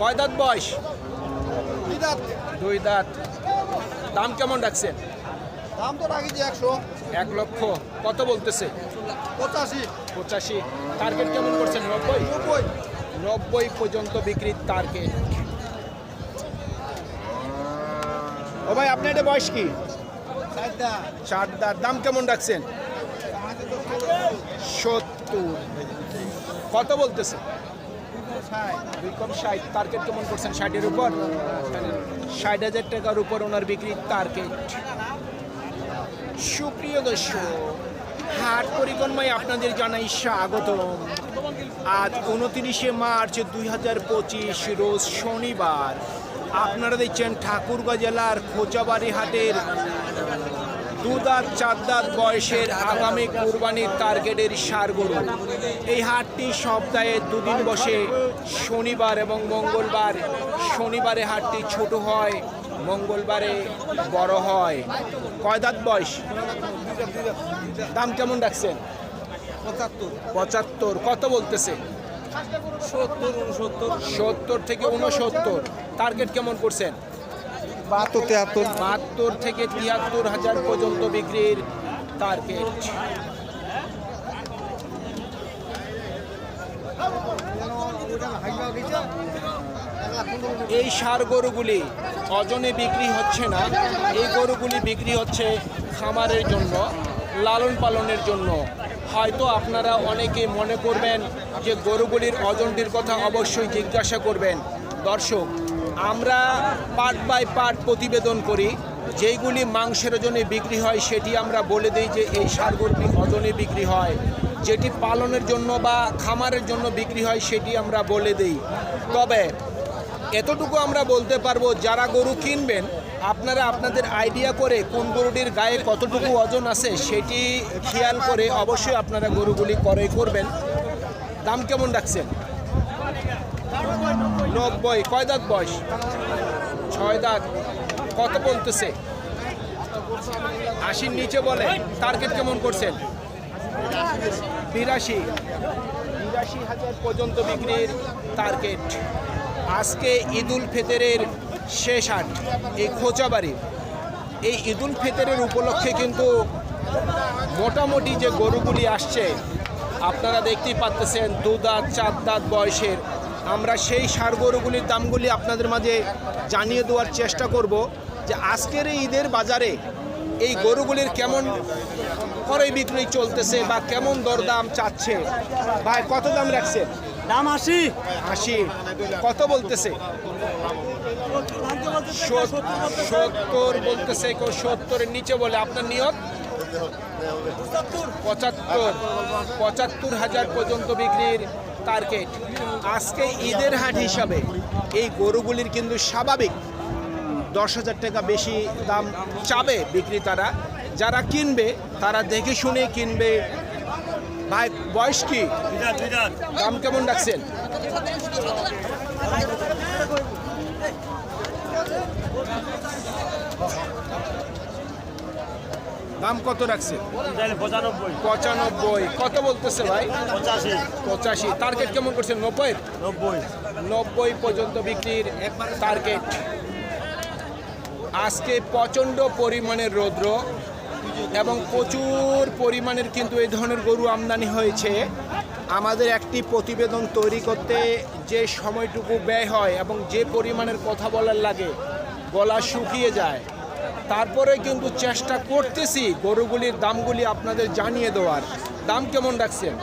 কয় দাঁত বয়স? দুই দাঁত। দাম কেমন রাখছেন? দাম তো রাখি একশো। এক লক্ষ। কত বলতেছে? পঁচাশি। পঁচাশি। টার্গেট কেমন করছেন? নব্বই? নব্বই। নব্বই পর্যন্ত বিক্রির টার্গেট। ও ভাই আপনার এটা বয়স কি? চার দাঁত। দাম কেমন রাখছেন? সত্তর। কত বলতেছে? দুই কম ষাট টার্গেট কেমন করছেন ষাটের উপর। ষাট হাজার টাকার উপর ওনার বিক্রির টার্গেট সুপ্রিয় দর্শক, হাট পরিক্রমায় আপনাদের জানাই স্বাগত আজ উনত্রিশে মার্চ দুই হাজার পঁচিশ, রোজ শনিবার। আপনারা দেখছেন ঠাকুরগাঁ জেলার খোঁচাবাড়ি হাটের দু দাঁত চার দাঁত বয়সের আগামী কুরবানির টার্গেটের সার গরু এই হাটটি সপ্তাহে দুদিন বসে শনিবার এবং মঙ্গলবার। শনিবারে হাটটি ছোট হয় মঙ্গলবারে বড় হয়। কয় দাঁত বয়স? দাম কেমন রাখছেন? পঁচাত্তর। কত বলতেছে? সত্তর থেকে উনসত্তর। টার্গেট কেমন করছেন? বাহাত্তর থেকে তিয়াত্তর হাজার পর্যন্ত বিক্রির টার্গেট এই সার গরুগুলি ওজনে বিক্রি হচ্ছে না, এই গরুগুলি বিক্রি হচ্ছে খামারের জন্য, লালন পালনের জন্য। হয়তো আপনারা অনেকে মনে করবেন যে গরুগুলির ওজনটির কথা অবশ্যই জিজ্ঞাসা করবেন। দর্শক আমরা পার্ট বাই পার্ট প্রতিবেদন করি। যেইগুলি মাংসের ওজনে বিক্রি হয়, সেটি আমরা বলে দিই যে এই সার গরুটি ওজনে বিক্রি হয়। যেটি পালনের জন্য বা খামারের জন্য বিক্রি হয়, সেটি আমরা বলে দিই। তবে এতটুকু আমরা বলতে পারব, যারা গরু কিনবেন, আপনারা আপনাদের আইডিয়া করে কোন গরুটির গায়ে কতটুকু ওজন আছে, সেটি খেয়াল করে অবশ্যই আপনারা গরুগুলি ক্রয় করবেন। দাম কেমন রাখছেন? নব্বই, কয় দাঁত বয়স? ছয় দাঁত। কত বলতেছে? আশির নিচে বলে। টার্গেট কেমন করছেন? বিরাশি বিরাশি হাজার পর্যন্ত বিক্রির টার্গেট আজকে ঈদুল ফিতরের শেষ হাট এই খোঁচাবাড়ি এই ঈদুল ফিতরের উপলক্ষে কিন্তু মোটামুটি যে গরুগুলি আসছে, আপনারা দেখতেই পাচ্তেছেন দু দাঁত, চার দাঁত বয়সের আমরা সেই সার গরুগুলির দামগুলি আপনাদের মাঝে জানিয়ে দেওয়ার চেষ্টা করব যে আজকের এই ঈদের বাজারে এই গরুগুলির কেমন করে বিক্রি চলতেছে বা কেমন দরদাম চাচ্ছে? ভাই কত দাম রাখছে? দাম আশি। আশি। কত বলতেছে? সত্তর বলতেছে কেউ সত্তরের নিচে বলে। আপনার নিয়ত? পঁচাত্তর। পঁচাত্তর হাজার পর্যন্ত বিক্রির টার্গেট আজকে ঈদের হাট হিসাবে এই গরুগুলির কিন্তু স্বাভাবিক দশ হাজার টাকা বেশি দাম চাবে বিক্রেতারা। যারা কিনবে, তারা দেখে শুনে কিনবে। ভাই, বয়স কি? দাম কেমন রাখছেন? দাম কত রাখছে পঁচানব্বই। কত বলতেছে ভাই? পঁচাশি। পঁচাশি। টার্গেট কেমন করছেন? নব্বই? নব্বই। নব্বই পর্যন্ত বিক্রির টার্গেট আজকে প্রচণ্ড পরিমাণের রৌদ্র এবং প্রচুর পরিমাণের কিন্তু এই ধরনের গরু আমদানি হয়েছে। আমাদের একটি প্রতিবেদন তৈরি করতে যে সময়টুকু ব্যয় হয় এবং যে পরিমাণের কথা বলার লাগে গলা শুকিয়ে যায়। তারপরে কিন্তু চেষ্টা করতেছি গরুগুলির দামগুলি আপনাদের জানিয়ে দেওয়ার। দাম কেমন রাখছেন?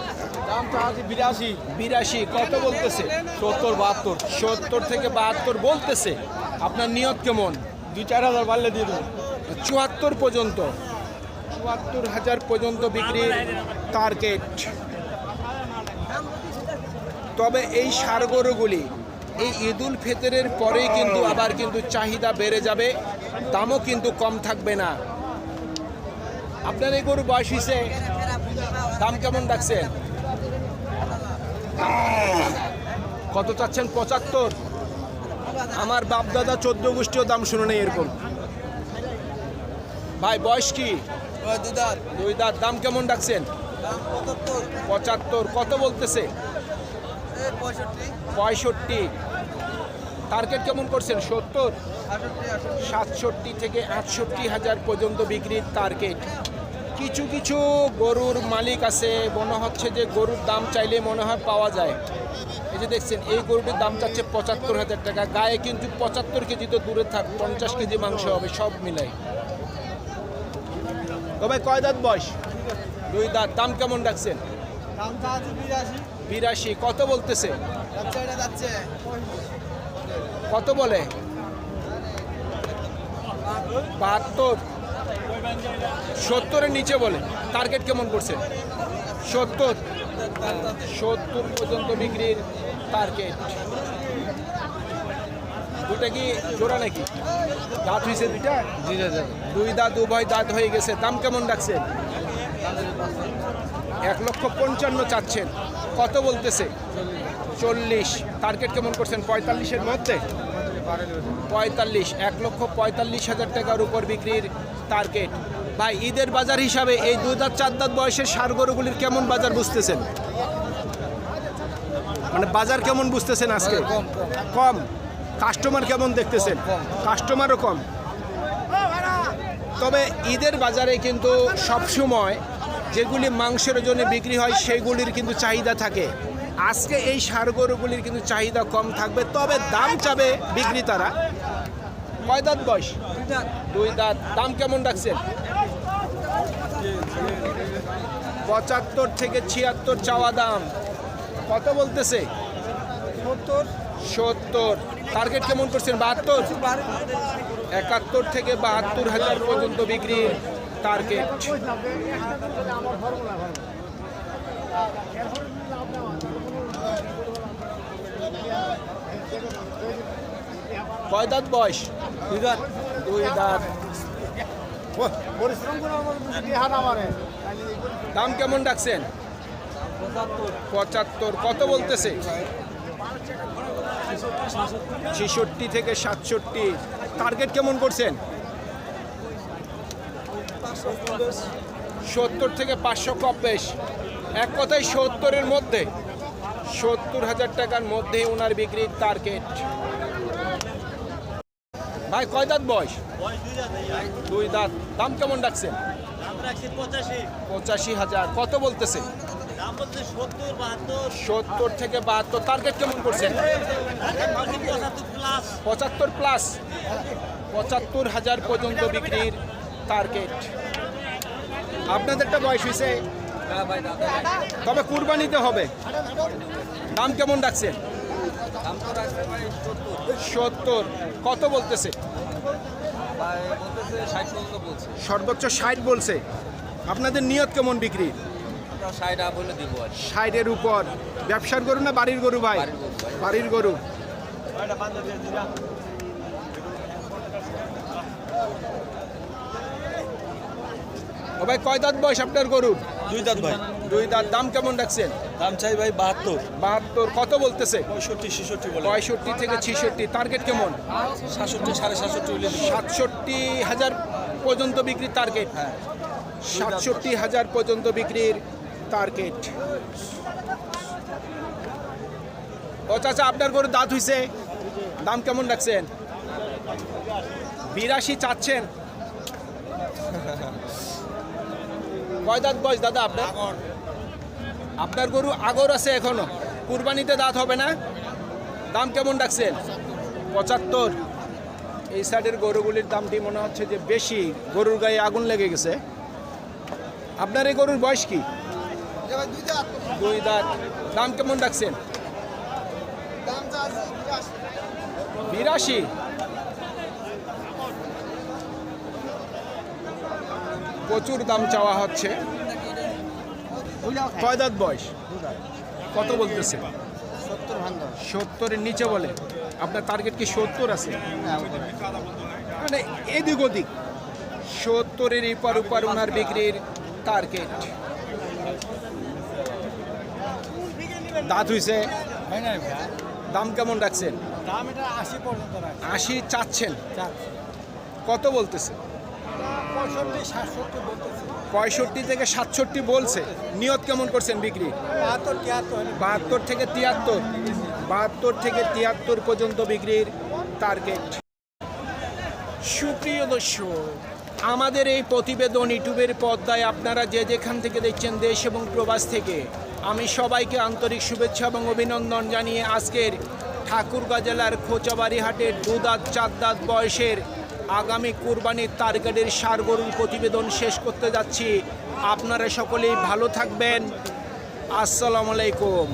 দাম তো আছে বিরাশি। বিরাশি কত বলতেছে? সত্তর বাহাত্তর। সত্তর থেকে বাহাত্তর বলতেছে। আপনার নিয়ত কেমন? দুই চার হাজার বাড়লে দিয়ে দেবো। চুয়াত্তর পর্যন্ত। চুয়াত্তর হাজার পর্যন্ত বিক্রির টার্গেট তবে এই সার গরুগুলি এই ঈদুল ফিতরের পরেই কিন্তু আবার কিন্তু চাহিদা বেড়ে যাবে, দামও কিন্তু কম থাকবে না। আপনার এই গরু বয়স হিসে দাম কেমন রাখছেন? কত চাচ্ছেন? পঁচাত্তর। আমার বাপ দাদা চোদ্দ গোষ্ঠীও দাম শুনে নেই এরকম। ভাই, বয়স কি? দুই দাঁত। দাম কেমন ডাকছেন পঁচাত্তর। কত বলতেছে? পঁয়ষট্টি। টার্গেট কেমন করছেন? সত্তর সাতষট্টি থেকে আটষট্টি হাজার পর্যন্ত বিক্রির টার্গেট কিছু কিছু গরুর মালিক আছে মনে হচ্ছে যে গরুর দাম চাইলে মনে হয় পাওয়া যায়। এই যে দেখছেন এই গরুটির দাম চাচ্ছে পঁচাত্তর হাজার টাকা। গায়ে কিন্তু পঁচাত্তর কেজি তো দূরে থাক পঞ্চাশ কেজি মাংস হবে সব মিলাই। তবে কয় দাঁত বয়স? দুই দাঁত। দাম কেমন রাখছেন? বিরাশি। কত বলতেছে? কত বলে? বাহাত্তর। সত্তরের নিচে বলে। টার্গেট কেমন করছে? সত্তর। সত্তর পর্যন্ত বিক্রির টার্গেট দুটা কি জোড়া নাকি? দাঁত হয়েছে দুইটা? দুই দাঁত উভয় দাঁত হয়ে গেছে। দাম কেমন রাখছেন এক লক্ষ পঞ্চান্ন চাচ্ছেন। কত বলতেছে? চল্লিশ। টার্গেট কেমন করছেন? পঁয়তাল্লিশের মধ্যে? পঁয়তাল্লিশ। এক লক্ষ পঁয়তাল্লিশ হাজার টাকার উপর বিক্রির টার্গেট। ভাই ঈদের বাজার হিসাবে এই দুই দাঁত চার দাঁত বয়সের সার গরুগুলির কেমন বাজার বুঝতেছেন? মানে বাজার কেমন বুঝতেছেন আজকে? কম, কম। কাস্টমার কেমন দেখতেছেন? কাস্টমারও কম। তবে ঈদের বাজারে কিন্তু সবসময় যেগুলি মাংসের জন্য বিক্রি হয় সেইগুলির কিন্তু চাহিদা থাকে। আজকে এই সার গরুগুলির কিন্তু চাহিদা কম থাকবে তবে দাম চাবে বিক্রেতারা। কয় দাঁত বয়স? দুই দাঁত। দাম কেমন রাখছেন? পঁচাত্তর থেকে ছিয়াত্তর চাওয়া দাম। কত বলতেছে? সত্তর। টার্গেট কেমন করছেন? বাহাত্তর? একাত্তর থেকে বাহাত্তর হাজার পর্যন্ত বিক্রির টার্গেট কয় দাঁত বয়স? দাম কেমন ডাকছেন? পঁচাত্তর। কত বলতেছে? ছেষট্টি থেকে সাতষট্টি। টার্গেট কেমন করছেন? সত্তর থেকে পাঁচশো কপ বেশ। এক কথায় সত্তরের মধ্যে। সত্তর হাজার টাকার মধ্যে ওনার বিক্রির টার্গেট ভাই, কয় দাঁত বয়স? দুই দাঁত। দাম কেমন রাখছেন পঁচাশি হাজার। কত বলতেছে? সত্তর থেকে বাহাত্তর। টার্গেট কেমন করছেন? পঁচাত্তর প্লাস পঁচাত্তর হাজার পর্যন্ত বিক্রির টার্গেট আপনাদেরটা বয়স হয়েছে হ্যাঁ তবে কুরবানিতে হবে। দাম কেমন রাখছে সত্তর। কত বলতেছে? সর্বোচ্চ ষাট বলছে। আপনাদের নিয়ত কেমন বিক্রি? ষাটের উপর। ব্যবসার গরু না বাড়ির গরু, ভাই। বাড়ির গরু। ও ভাই কয় দাঁত বয়স আপনার গরুর দুই দাঁত ভাই। দুই দাঁত। দাম কেমন রাখছেন? দাম চাই ভাই বাহাত্তর। বাহাত্তর কত বলতেছে? পঁয়ষট্টি ছেষট্টি বলে। পঁয়ষট্টি থেকে ছিষট্টি। টার্গেট কেমন? সাতষট্টি সাড়ে সাতষট্টি সাতষট্টি হাজার পর্যন্ত বিক্রির টার্গেট হ্যাঁ। সাতষট্টি হাজার পর্যন্ত বিক্রির টার্গেট ও চাচা আপনার গরু দাঁত হইছে? দাম কেমন রাখছেন? বিরাশি চাচ্ছেন। কয় দাঁত বয়স দাদা আপনার? আপনার গরু আগর আছে এখনও। কুরবানিতে দাঁত হবে না? দাম কেমন ডাকছেন? পঁচাত্তর। এই সাইডের গরুগুলির দামটি মনে হচ্ছে যে বেশি। গরুর গায়ে আগুন লেগে গেছে। আপনার এই গরুর বয়স কি? দুই দাঁত। দাম কেমন ডাকছেন? বিরাশি? প্রচুর দাম চাওয়া হচ্ছে। কয় দাঁত বয়স? কত বলতেছে? সত্তরের নিচে বলে। আপনার টার্গেট কি সত্তর আছে? মানে এদিক ওদিক। সত্তরের এপার ওপার ওনার বিক্রির টার্গেট দাঁত হইছে? দাম কেমন রাখছেন? আশি চাচ্ছেন। কত বলতেছে? পঁয়ষট্টি থেকে সাতষট্টি বলছে। নিয়ত কেমন করছেন বিক্রি? বাহাত্তর থেকে তিয়াত্তর। বাহাত্তর থেকে তিয়াত্তর পর্যন্ত বিক্রির টার্গেট সুপ্রিয় দর্শক আমাদের এই প্রতিবেদন ইউটিউবের পর্দায় আপনারা যে যেখান থেকে দেখছেন দেশ এবং প্রবাস থেকে আমি সবাইকে আন্তরিক শুভেচ্ছা এবং অভিনন্দন জানিয়ে আজকের ঠাকুরগাঁ জেলার খোঁচাবাড়ি হাটের দুদাত চার দাঁত বয়সের আগামী কুরবানির টার্গেটের সারগরুল প্রতিবেদন শেষ করতে যাচ্ছি। আপনারা সকলেই ভালো থাকবেন। আসসালামু আলাইকুম।